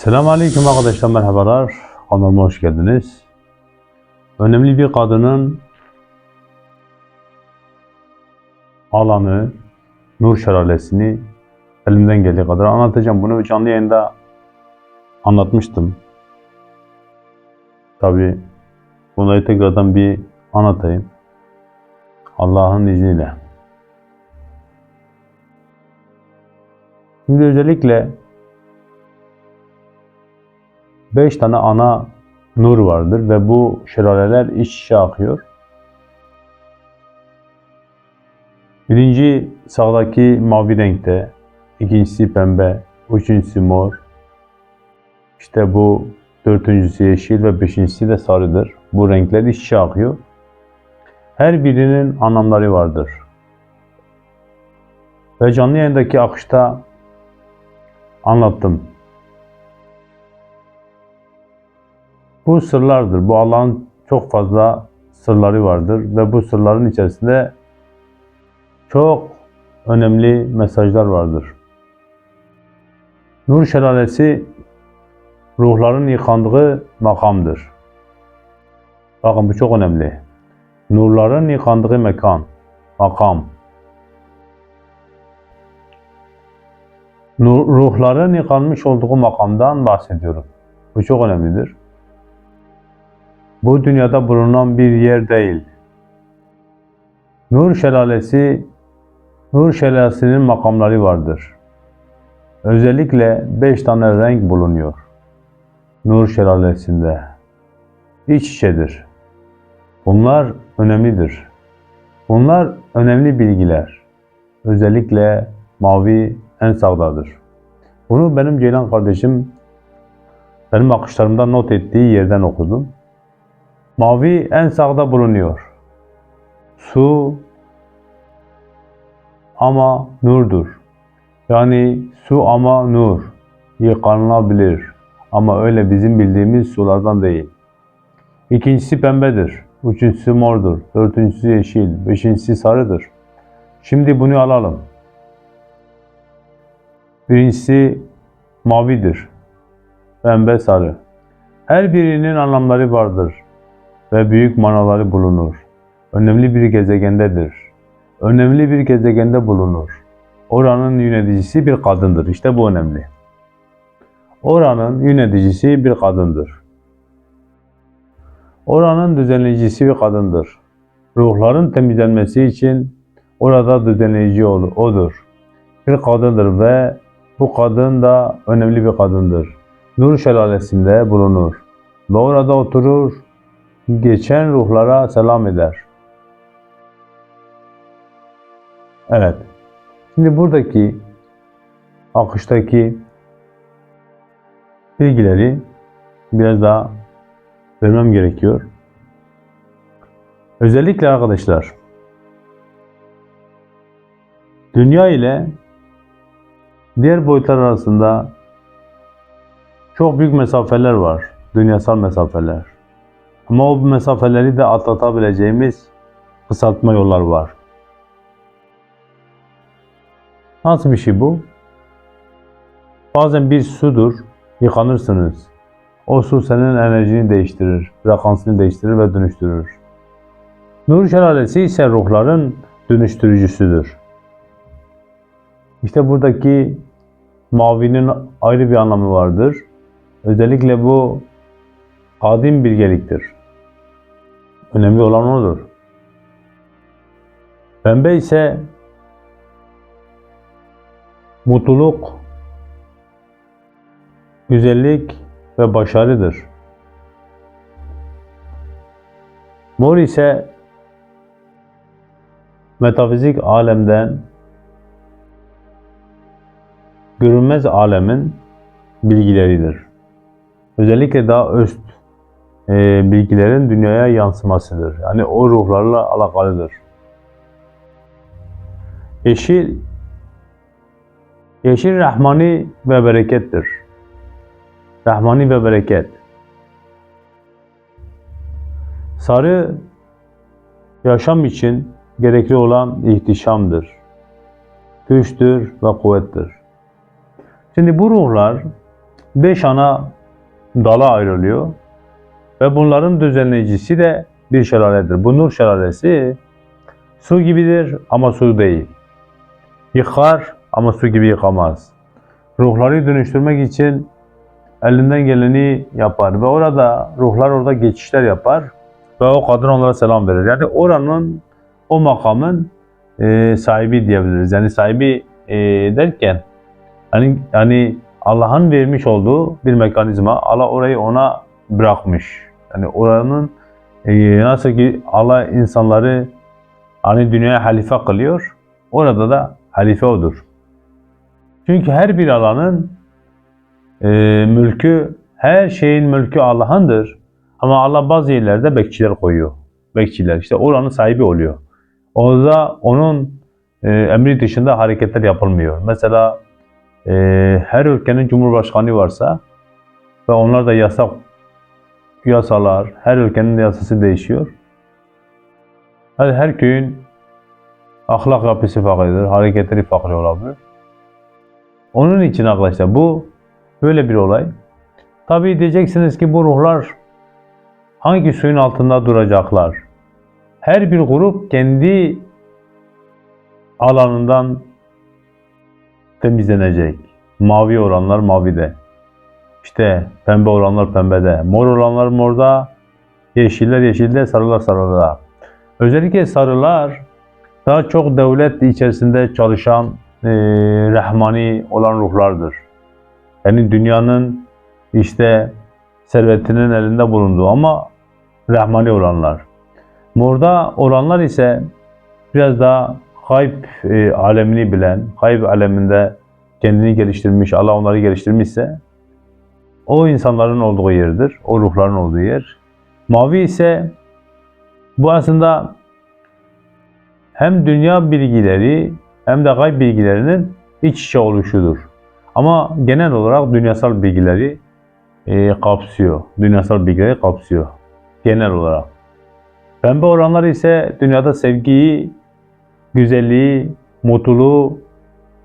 Selamun Aleyküm arkadaşlar merhabalar. Kanalıma hoş geldiniz. Önemli bir kadının alanı, Nur Şelalesini elimden geldiği kadar anlatacağım. Bunu canlı yayında anlatmıştım. Tabi bunları tekrardan bir anlatayım. Allah'ın izniyle. Şimdi özellikle beş tane ana nur vardır ve bu şelaleler iç içe akıyor. Birinci sağdaki mavi renkte, ikincisi pembe, üçüncüsü mor, işte bu dördüncüsü yeşil ve beşincisi de sarıdır. Bu renkler iç içe akıyor. Her birinin anlamları vardır. Ve canlı yayındaki akışta anlattım. Bu sırlardır. Bu Allah'ın çok fazla sırları vardır ve bu sırların içerisinde çok önemli mesajlar vardır. Nur şelalesi ruhların yıkandığı makamdır. Bakın bu çok önemli. Nurların yıkandığı mekan, makam. Nur- ruhların yıkanmış olduğu makamdan bahsediyorum. Bu çok önemlidir. Bu dünyada bulunan bir yer değil. Nur şelalesi, Nur şelalesinin makamları vardır. Özellikle beş tane renk bulunuyor. Nur şelalesinde. İç içedir. Bunlar önemlidir. Bunlar önemli bilgiler. Özellikle mavi en sağdadır. Bunu benim Ceylan kardeşim benim akışlarımda not ettiği yerden okudum. Mavi en sağda bulunuyor. Su ama nurdur. Yani su ama nur. Yıkanılabilir. Ama öyle bizim bildiğimiz sulardan değil. İkincisi pembedir. Üçüncüsü mordur. Dördüncüsü yeşil. Beşincisi sarıdır. Şimdi bunu alalım. Birincisi mavidir. Pembe sarı. Her birinin anlamları vardır ve büyük manaları bulunur. Önemli bir gezegendedir. Önemli bir gezegende bulunur. Oranın yöneticisi bir kadındır. İşte bu önemli. Oranın yöneticisi bir kadındır. Oranın düzenleyicisi bir kadındır. Ruhların temizlenmesi için orada düzenleyici ol- odur. Bir kadındır ve bu kadın da önemli bir kadındır. Nur şelalesinde bulunur. Ve orada oturur, geçen ruhlara selam eder. Evet. Şimdi buradaki akıştaki bilgileri biraz daha vermem gerekiyor. Özellikle arkadaşlar dünya ile diğer boyutlar arasında çok büyük mesafeler var. Dünyasal mesafeler. Ama o mesafeleri de atlatabileceğimiz kısaltma yollar var. Nasıl bir şey bu? Bazen bir sudur, yıkanırsınız. O su senin enerjini değiştirir, frekansını değiştirir ve dönüştürür. Nur şelalesi ise ruhların dönüştürücüsüdür. İşte buradaki mavinin ayrı bir anlamı vardır. Özellikle bu kadim bilgeliktir. Önemli olan odur. Pembe ise mutluluk, güzellik ve başarıdır. Mor ise metafizik alemden görünmez alemin bilgileridir. Özellikle daha üst e, bilgilerin dünyaya yansımasıdır. Yani o ruhlarla alakalıdır. Yeşil, yeşil rahmani ve berekettir. Rahmani ve bereket. Sarı, yaşam için gerekli olan ihtişamdır. Güçtür ve kuvvettir. Şimdi bu ruhlar beş ana dala ayrılıyor. Ve bunların düzenleyicisi de bir şelaledir. Bu Nur şelalesi su gibidir ama su değil. Yıkar ama su gibi yıkamaz. Ruhları dönüştürmek için elinden geleni yapar ve orada ruhlar orada geçişler yapar ve o kadın onlara selam verir. Yani oranın o makamın e, sahibi diyebiliriz. Yani sahibi e, derken hani yani Allah'ın vermiş olduğu bir mekanizma. Allah orayı ona bırakmış. Yani oranın e, nasıl ki Allah insanları hani dünyaya halife kılıyor. Orada da halife odur. Çünkü her bir alanın e, mülkü, her şeyin mülkü Allah'ındır. Ama Allah bazı yerlerde bekçiler koyuyor. Bekçiler işte oranın sahibi oluyor. Orada onun e, emri dışında hareketler yapılmıyor. Mesela e, her ülkenin cumhurbaşkanı varsa ve onlar da yasak yasalar, her ülkenin yasası değişiyor. Her, her köyün ahlak yapısı farklıdır, hareketleri farklı olabilir. Onun için arkadaşlar bu böyle bir olay. Tabii diyeceksiniz ki bu ruhlar hangi suyun altında duracaklar? Her bir grup kendi alanından temizlenecek. Mavi olanlar mavide. İşte pembe olanlar pembede. Mor olanlar morda. Yeşiller yeşilde, sarılar sarıda. Özellikle sarılar daha çok devlet içerisinde çalışan e, rahmani olan ruhlardır. Yani dünyanın işte servetinin elinde bulunduğu ama rahmani olanlar. Morda olanlar ise biraz daha gayb e, alemini bilen, gayb aleminde kendini geliştirmiş, Allah onları geliştirmişse o insanların olduğu yerdir, o ruhların olduğu yer. Mavi ise bu aslında hem dünya bilgileri hem de gayb bilgilerinin iç içe oluşudur. Ama genel olarak dünyasal bilgileri e, kapsıyor. Dünyasal bilgileri kapsıyor. Genel olarak. Pembe olanlar ise dünyada sevgiyi, güzelliği, mutluluğu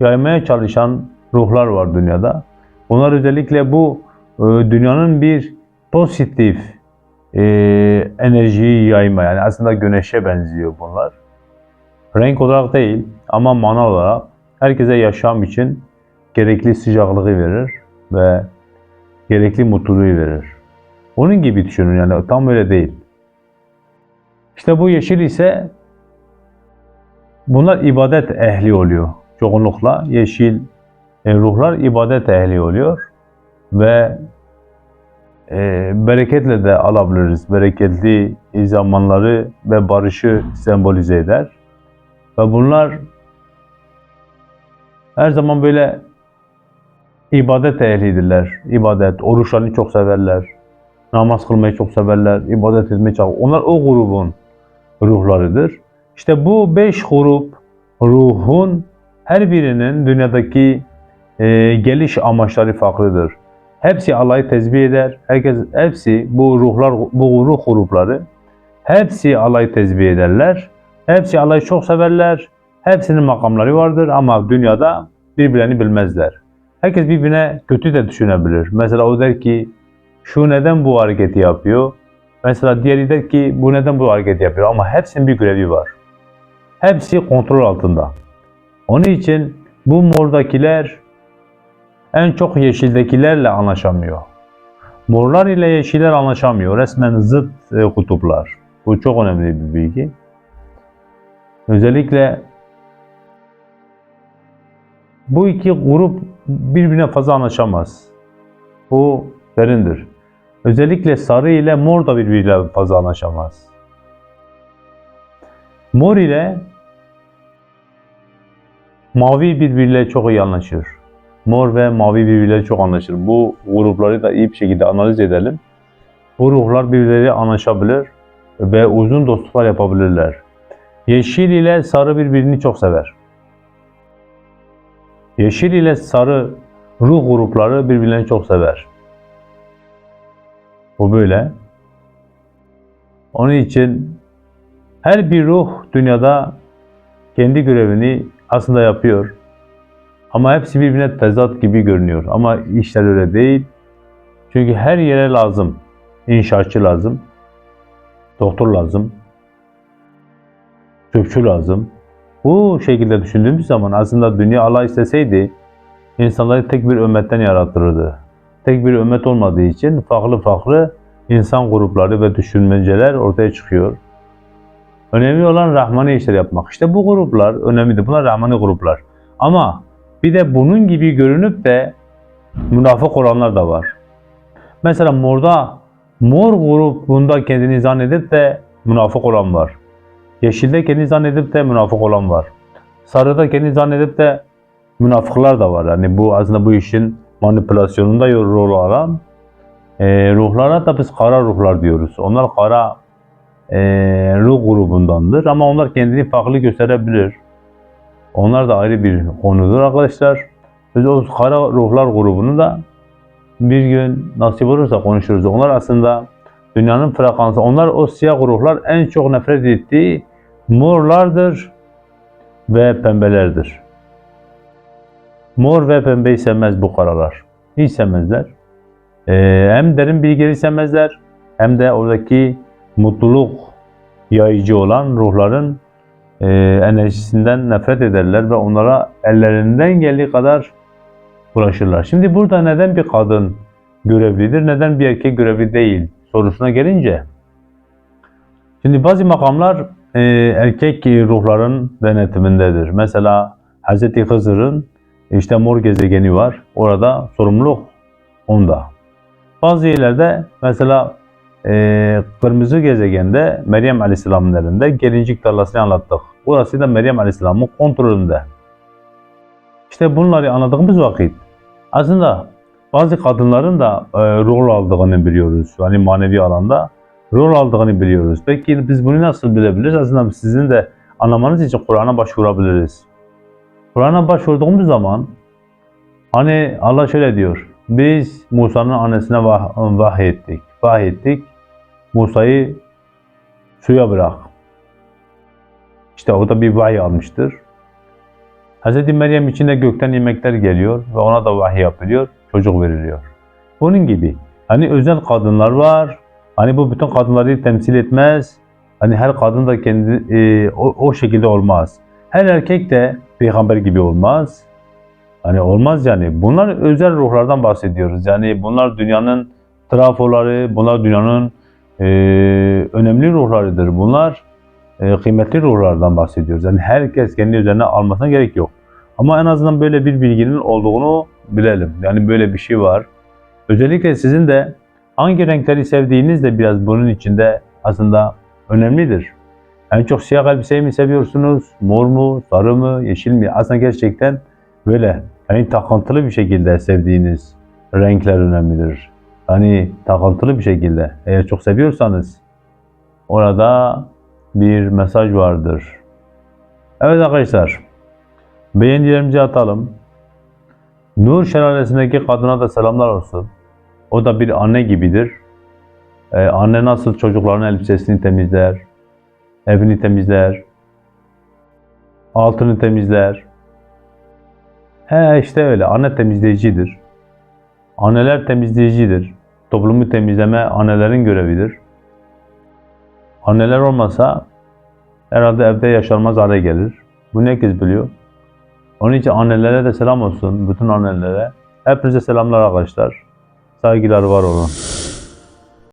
yaymaya çalışan ruhlar var dünyada. Onlar özellikle bu dünyanın bir pozitif e, enerjiyi yayma yani aslında güneşe benziyor bunlar. Renk olarak değil ama mana olarak herkese yaşam için gerekli sıcaklığı verir ve gerekli mutluluğu verir. Onun gibi düşünün yani tam öyle değil. İşte bu yeşil ise bunlar ibadet ehli oluyor. Çoğunlukla yeşil e, ruhlar ibadet ehli oluyor ve e, bereketle de alabiliriz. Bereketli zamanları ve barışı sembolize eder. Ve bunlar her zaman böyle ibadet ehlidirler. İbadet, oruçlarını çok severler. Namaz kılmayı çok severler. ibadet etmeyi çok. Onlar o grubun ruhlarıdır. İşte bu beş grup ruhun her birinin dünyadaki e, geliş amaçları farklıdır. Hepsi Allah'ı tezbih eder. Herkes, hepsi bu ruhlar, bu ruh grupları hepsi Allah'ı tezbih ederler. Hepsi Allah'ı çok severler. Hepsinin makamları vardır ama dünyada birbirlerini bilmezler. Herkes birbirine kötü de düşünebilir. Mesela o der ki şu neden bu hareketi yapıyor? Mesela diğeri der ki bu neden bu hareketi yapıyor? Ama hepsinin bir görevi var. Hepsi kontrol altında. Onun için bu mordakiler en çok yeşildekilerle anlaşamıyor. Morlar ile yeşiller anlaşamıyor. Resmen zıt e, kutuplar. Bu çok önemli bir bilgi. Özellikle bu iki grup birbirine fazla anlaşamaz. Bu derindir. Özellikle sarı ile mor da birbiriyle fazla anlaşamaz. Mor ile mavi birbiriyle çok iyi anlaşır. Mor ve mavi birbirleri çok anlaşır. Bu grupları da iyi bir şekilde analiz edelim. Bu ruhlar birbirleri anlaşabilir ve uzun dostluklar yapabilirler. Yeşil ile sarı birbirini çok sever. Yeşil ile sarı ruh grupları birbirlerini çok sever. Bu böyle. Onun için her bir ruh dünyada kendi görevini aslında yapıyor. Ama hepsi birbirine tezat gibi görünüyor. Ama işler öyle değil. Çünkü her yere lazım. İnşaatçı lazım. Doktor lazım. Çöpçü lazım. Bu şekilde düşündüğümüz zaman aslında dünya Allah isteseydi insanları tek bir ümmetten yaratırdı. Tek bir ümmet olmadığı için farklı farklı insan grupları ve düşünmeceler ortaya çıkıyor. Önemli olan Rahmani işler yapmak. İşte bu gruplar önemlidir. Bunlar Rahmani gruplar. Ama bir de bunun gibi görünüp de münafık olanlar da var. Mesela morda, mor grubunda kendini zannedip de münafık olan var. Yeşilde kendini zannedip de münafık olan var. Sarıda kendini zannedip de münafıklar da var. Yani bu aslında bu işin manipülasyonunda rol alan e, ruhlara da biz kara ruhlar diyoruz. Onlar kara e, ruh grubundandır ama onlar kendini farklı gösterebilir. Onlar da ayrı bir konudur arkadaşlar. Biz o kara ruhlar grubunu da bir gün nasip olursa konuşuruz. Onlar aslında dünyanın frekansı. Onlar o siyah ruhlar en çok nefret ettiği morlardır ve pembelerdir. Mor ve pembeyi sevmez bu karalar. Hiç sevmezler. Ee, hem derin bilgileri sevmezler hem de oradaki mutluluk yayıcı olan ruhların e, enerjisinden nefret ederler ve onlara ellerinden geldiği kadar ulaşırlar. Şimdi burada neden bir kadın görevlidir, neden bir erkek görevli değil sorusuna gelince şimdi bazı makamlar e, erkek ruhların denetimindedir. Mesela Hz. Hızır'ın işte mor gezegeni var. Orada sorumluluk onda. Bazı yerlerde mesela e, kırmızı gezegende Meryem Aleyhisselam'ın elinde gelincik tarlasını anlattık. Burası da Meryem Aleyhisselam'ın kontrolünde. İşte bunları anladığımız vakit aslında bazı kadınların da e, rol aldığını biliyoruz. Hani manevi alanda rol aldığını biliyoruz. Peki biz bunu nasıl bilebiliriz? Aslında sizin de anlamanız için Kur'an'a başvurabiliriz. Kur'an'a başvurduğumuz zaman hani Allah şöyle diyor. Biz Musa'nın annesine vah vahiy ettik. Musa'yı suya bırak. İşte o da bir vahiy almıştır. Hz. Meryem için de gökten yemekler geliyor ve ona da vahiy yapılıyor, çocuk veriliyor. Bunun gibi. Hani özel kadınlar var. Hani bu bütün kadınları temsil etmez. Hani her kadın da kendi e, o, o şekilde olmaz. Her erkek de peygamber gibi olmaz. Hani olmaz yani. Bunlar özel ruhlardan bahsediyoruz. Yani bunlar dünyanın trafoları, bunlar dünyanın e, önemli ruhlarıdır. Bunlar e, kıymetli ruhlardan bahsediyoruz. Yani herkes kendi üzerine almasına gerek yok. Ama en azından böyle bir bilginin olduğunu bilelim. Yani böyle bir şey var. Özellikle sizin de hangi renkleri sevdiğiniz de biraz bunun içinde aslında önemlidir. En çok siyah elbiseyi mi seviyorsunuz? Mor mu? Sarı mı? Yeşil mi? Aslında gerçekten böyle hani takıntılı bir şekilde sevdiğiniz renkler önemlidir. Hani takıntılı bir şekilde eğer çok seviyorsanız orada bir mesaj vardır. Evet arkadaşlar beğenilerimizi atalım. Nur şelalesindeki kadına da selamlar olsun. O da bir anne gibidir. Ee, anne nasıl çocukların elbisesini temizler, evini temizler, altını temizler. He işte öyle. Anne temizleyicidir. Anneler temizleyicidir. Toplumu temizleme annelerin görevidir. Anneler olmasa herhalde evde yaşanmaz hale gelir. Bunu herkes biliyor. Onun için annelere de selam olsun. Bütün annelere. Hepinize selamlar arkadaşlar. Saygılar var olun.